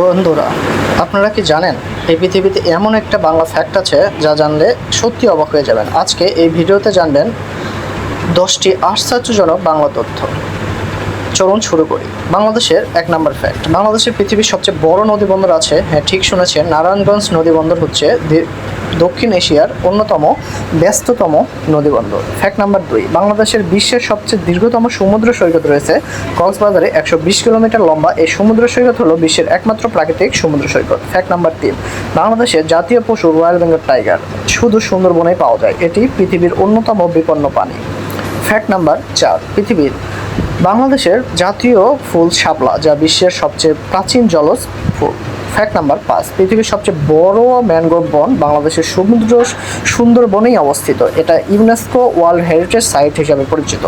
বন্ধুরা, আপনারা কি জানেন, এই পৃথিবীতে এমন একটা বাংলা ফ্যাক্ট আছে যা জানলে সত্যি অবাক হয়ে যাবেন। আজকে এই ভিডিওতে জানবেন দশটি আশ্চর্যজনক বাংলা তথ্য। চলুন শুরু করি। বাংলাদেশের এক নম্বর ফ্যাক্ট বাংলাদেশের পৃথিবীর সবচেয়ে বড় নদীবন্দর আছে হ্যাঁ ঠিক শুনেছেন, নারায়ণগঞ্জ নদী বন্দর হচ্ছে দক্ষিণ এশিয়ার অন্যতম ব্যস্ততম নদী বন্দর ফ্যাক্ট নাম্বার দুই, বাংলাদেশের বিশ্বের সবচেয়ে দীর্ঘতম সমুদ্র সৈকত রয়েছে কক্সবাজারে একশো বিশ কিলোমিটার লম্বা। এই সমুদ্র সৈকত হলো বিশ্বের একমাত্র প্রাকৃতিক সমুদ্র সৈকত। ফ্যাক্ট নাম্বার তিন বাংলাদেশের জাতীয় পশু রয়্যাল বেঙ্গল টাইগার শুধু সুন্দরবনে পাওয়া যায়, এটি পৃথিবীর অন্যতম বিপন্ন প্রাণী। ফ্যাক্ট নাম্বার চার, পৃথিবীর, বাংলাদেশের জাতীয় ফুল শাপলা, যা বিশ্বের সবচেয়ে প্রাচীন জলজ ফুল। ফ্যাক্ট নাম্বার পাঁচ, পৃথিবীর সবচেয়ে বড় ম্যানগ্রোভ বন বাংলাদেশের সমুদ্র সুন্দরবনেই অবস্থিত। এটা ইউনেস্কো ওয়ার্ল্ড হেরিটেজ সাইট হিসাবে পরিচিত।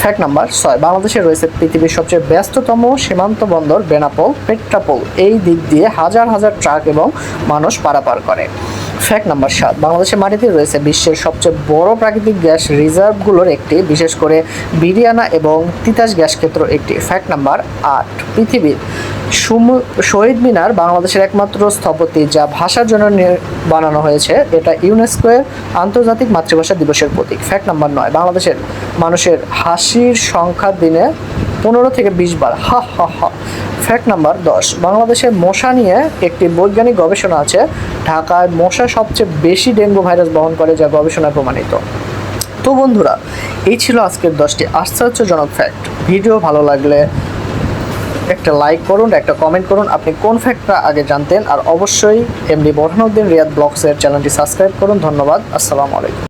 ফ্যাক্ট নাম্বার ছয়, বাংলাদেশে রয়েছে পৃথিবীর সবচেয়ে ব্যস্ততম সীমান্ত বন্দর বেনাপোল, পেট্রাপোল। এই দিক দিয়ে হাজার হাজার ট্রাক এবং মানুষ পারাপার করে। ফ্যাক্ট নাম্বার সাত, বাংলাদেশের মাটিতে রয়েছে বিশ্বের সবচেয়ে বড় প্রাকৃতিক গ্যাস রিজার্ভগুলোর একটি, বিশেষ করে বিরিয়ানা এবং তিতাস গ্যাস ক্ষেত্র একটি। ফ্যাক্ট নাম্বার আট, পৃথিবীর সুমু- শহীদ মিনার বাংলাদেশের একমাত্র স্থপতি যা ভাষার জন্য বানানো হয়েছে, এটা ইউনেস্কোর আন্তর্জাতিক মাতৃভাষা দিবসের প্রতীক। ফ্যাক্ট নাম্বার নয়, বাংলাদেশের মানুষের হাসির সংখ্যা দিনে পনেরো থেকে বিশ বার, হা হা হা। ফ্যাক্ট নাম্বার দশ। বাংলাদেশের মশা নিয়ে একটি বৈজ্ঞানিক গবেষণা আছে। ঢাকায় মশা সবচেয়ে বেশি ডেঙ্গু ভাইরাস বহন করে যা গবেষণায় প্রমাণিত। তো বন্ধুরা, এই ছিল আজকের দশটি আশ্চর্যজনক ফ্যাক্ট। ভিডিও ভালো লাগলে একটা লাইক করুন, একটা কমেন্ট করুন, আপনি কোন ফ্যাক্টটা আগে জানতেন, আর অবশ্যই এমডি বরহানুদ্দিন রিয়াদ ব্লগসের চ্যানেলটি সাবস্ক্রাইব করুন। ধন্যবাদ, আসসালামু আলাইকুম।